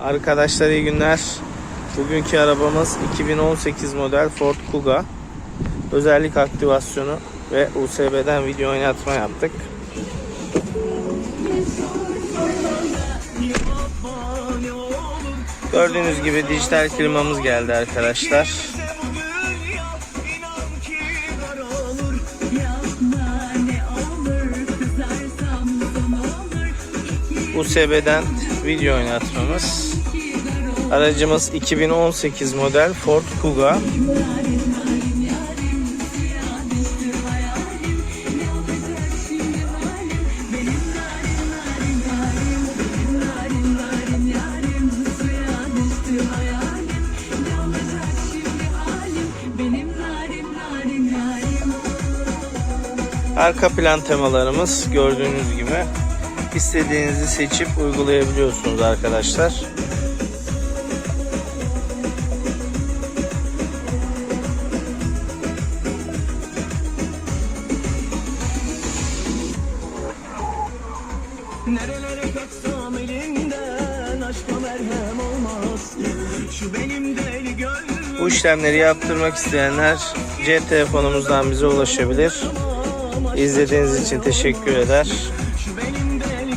Arkadaşlar iyi günler. Bugünkü arabamız 2018 model Ford Kuga. Özellik aktivasyonu ve USB'den video oynatma yaptık. Gördüğünüz gibi dijital klimamız geldi arkadaşlar. USB'den video oynatmamız. Aracımız 2018 model Ford Kuga. Arka plan temalarımız gördüğünüz gibi istediğinizi seçip uygulayabiliyorsunuz arkadaşlar. Nerelere kaçsam elinden aşka merhem olmaz Şu benim deli gönlüm Bu işlemleri yaptırmak isteyenler cep telefonumuzdan bize ulaşabilir. İzlediğiniz için teşekkür eder.